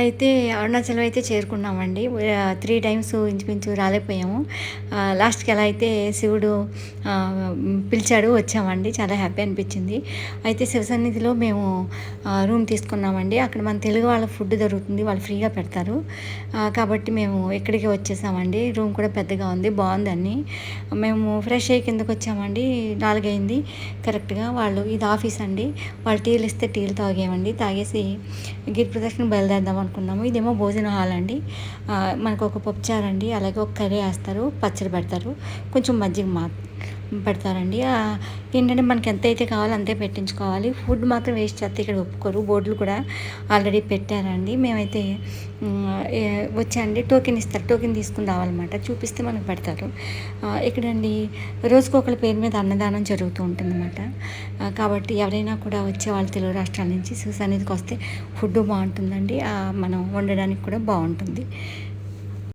అయితే అరుణాచలం అయితే చేరుకున్నామండి. Three times ఇంచుమించు రాలేకపోయాము. లాస్ట్కి ఎలా అయితే శివుడు పిలిచాడు వచ్చామండి. చాలా హ్యాపీ అనిపించింది. అయితే శివ సన్నిధిలో మేము రూమ్ తీసుకున్నామండి. అక్కడ మన తెలుగు వాళ్ళ ఫుడ్ దొరుకుతుంది వాళ్ళు ఫ్రీగా పెడతారు. కాబట్టి మేము ఇక్కడికి వచ్చేసామండి. రూమ్ కూడా పెద్దగా ఉంది బాగుందని. మేము ఫ్రెష్ అయ్యి కిందకు వచ్చామండి. నాలుగైంది కరెక్ట్గా వాళ్ళు ఇది ఆఫీస్ అండి. వాళ్ళు టీలు ఇస్తే టీలు తాగేమండి తాగేసి గిరి ప్రదక్షిణ బయలుదేరదాం అనుకున్నాము. ఇదేమో భోజన హాల్ అండి. మనకు ఒక పప్పుచారు అండి. అలాగే ఒక కర్రీ వేస్తారు పచ్చడి పెడతారు. కొంచెం మజ్జిగ మా పెడతారండి. ఏంటంటే మనకి ఎంత అయితే కావాలో అంతే పెట్టించుకోవాలి. ఫుడ్ మాత్రం వేస్ట్ చేస్తే ఇక్కడ ఒప్పుకోరు. బోర్డులు కూడా ఆల్రెడీ పెట్టారండి. మేమైతే ఉమ్, వచ్చాండి టోకెన్ ఇస్తారు. టోకెన్ తీసుకుని రావాలన్నమాట. చూపిస్తే మనకు పెడతారు. ఇక్కడండి రోజుకు ఒకళ్ళ పేరు మీద అన్నదానం జరుగుతూ ఉంటుందన్నమాట. కాబట్టి ఎవరైనా కూడా వచ్చే వాళ్ళు తెలుగు రాష్ట్రాల నుంచి శివ అనేది వస్తే ఫుడ్ బాగుంటుందండి. మనం వండడానికి కూడా బాగుంటుంది.